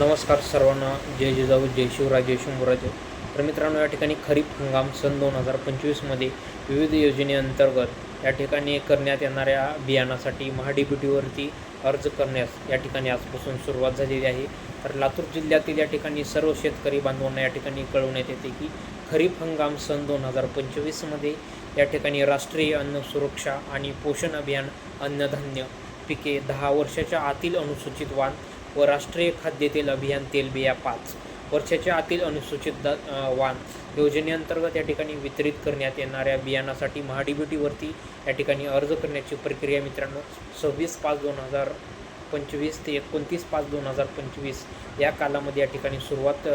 नमस्कार सर्वांना. जय जिजाऊ जय शिवराज जय शंभूराजे तर मित्रांनो या ठिकाणी खरीप हंगाम सन दोन हजार पंचवीसमध्ये विविध योजनेअंतर्गत या ठिकाणी करण्यात येणाऱ्या बियाणासाठी महाडीबीटीवरती अर्ज करण्यास या ठिकाणी आजपासून सुरुवात झालेली आहे. तर लातूर जिल्ह्यातील या ठिकाणी सर्व शेतकरी बांधवांना या ठिकाणी कळवण्यात येते की खरीप हंगाम सन दोन हजार पंचवीसमध्ये या ठिकाणी राष्ट्रीय अन्न सुरक्षा आणि पोषण अभियान अन्नधान्य पिके दहा वर्षाच्या आतील अनुसूचित वाण व राष्ट्रीय खाद्यतेल अभियान तेलबिया पाच वर्षाच्या आतील अनुसूचित वान वाण योजनेअंतर्गत या ठिकाणी वितरित करण्यात येणाऱ्या बियाणासाठी महाडीबीटीवरती या ठिकाणी अर्ज करण्याची प्रक्रिया मित्रांनो सव्वीस पाच दोन हजार पंचवीस ते एकोणतीस पाच दोन हजार पंचवीस या कालामध्ये या ठिकाणी सुरुवात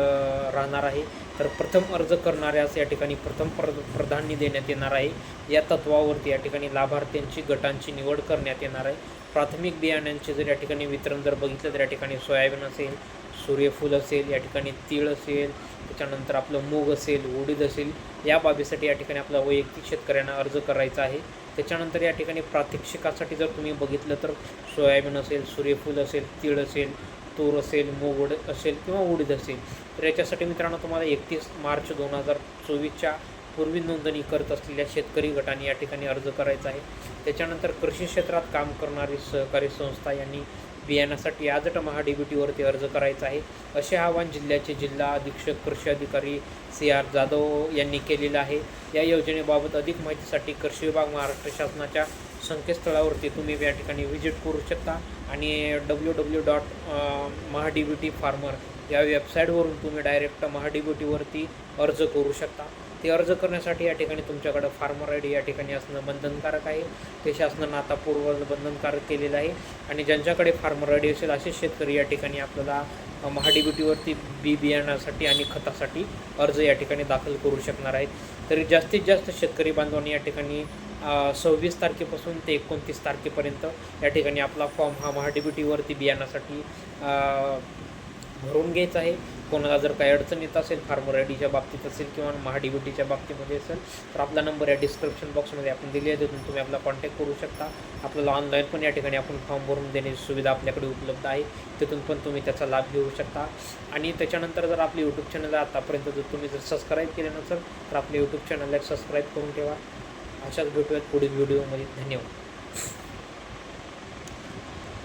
राहणार आहे. तर प्रथम अर्ज करणाऱ्यास या ठिकाणी प्रथम प्र प्राधान्य देण्यात येणार आहे. या तत्वावरती या ठिकाणी लाभार्थ्यांची गटांची निवड करण्यात येणार आहे. प्राथमिक बियाण्यांचे जर या ठिकाणी वितरण जर बघितलं तर या ठिकाणी सोयाबीन असेल सूर्यफूल असेल या ठिकाणी तीळ असेल त्याच्यानंतर आपलं मूग असेल उडीद असेल या बाबीसाठी या ठिकाणी आपला वैयक्तिक शेतकऱ्यांना अर्ज करायचा आहे. त्याच्यानंतर या ठिकाणी प्रात्यक्षिकासाठी जर तुम्ही बघितलं तर सोयाबीन असेल सूर्यफूल असेल तीळ असेल तूर असेल मूग उड असेल किंवा उडीद असेल. तर याच्यासाठी मित्रांनो तुम्हाला एकतीस मार्च दोन हजार चोवीसच्या पूर्वी नोंदणी करत असलेल्या शेतकरी गटाने या ठिकाणी अर्ज करायचा आहे. त्याच्यानंतर कृषी क्षेत्रात काम करणारी सहकारी संस्था यांनी बियाण्यासाठी आजट महाडीबीटीवरती अर्ज करायचा आहे. असे आवाहन जिल्ह्याचे जिल्हा अधीक्षक कृषी अधिकारी सी आर जाधव यांनी केलेलं आहे. या योजनेबाबत अधिक माहितीसाठी कृषी विभाग महाराष्ट्र शासनाच्या संकेतस्थळावरती तुम्ही या ठिकाणी व्हिजिट करू शकता आणि W W dot MahaDBT farmer या वेबसाईटवरून तुम्ही डायरेक्ट महाडीबीटीवरती अर्ज करू शकता. ते अर्ज करण्यासाठी या ठिकाणी तुमच्याकडं फार्मर आय डी या ठिकाणी असणं बंधनकारक आहे. ते शासनानं आता पूर्व बंधनकारक केलेलं आहे. आणि ज्यांच्याकडे फार्मर आय डी असेल असे शेतकरी या ठिकाणी आपल्याला महाडीबीटीवरती बी बियाण्यासाठी आणि खतासाठी अर्ज या ठिकाणी दाखल करू शकणार आहेत. तरी जास्तीत जास्त शेतकरी बांधवांनी या ठिकाणी सव्वीस तारखेपासून ते एकोणतीस तारखेपर्यंत या ठिकाणी आपला फॉर्म हा महाडीबीटीवरती बियाण्यासाठी भरून घ्यायचा आहे. कोणाला जर काही अडचण येत असेल फार्मर आय डीच्या बाबतीत असेल किंवा महाडीबीटीच्या बाबतीमध्ये असेल तर आपला नंबर या डिस्क्रिप्शन बॉक्समध्ये आपण दिली आहे तिथून तुम्ही आपला कॉन्टॅक्ट करू शकता. आपल्याला ऑनलाईन पण या ठिकाणी आपण फॉर्म भरून देण्याची सुविधा आपल्याकडे उपलब्ध आहे. तिथून पण तुम्ही त्याचा लाभ घेऊ शकता. आणि त्याच्यानंतर जर आपले यूट्यूब चॅनल आतापर्यंत जर तुम्ही जर सबस्क्राईब केलं नसेल तर आपले यूट्यूब चॅनलला सबस्क्राईब करून ठेवा. अशाच भेटूयात पुढील व्हिडिओमध्ये धन्यवाद.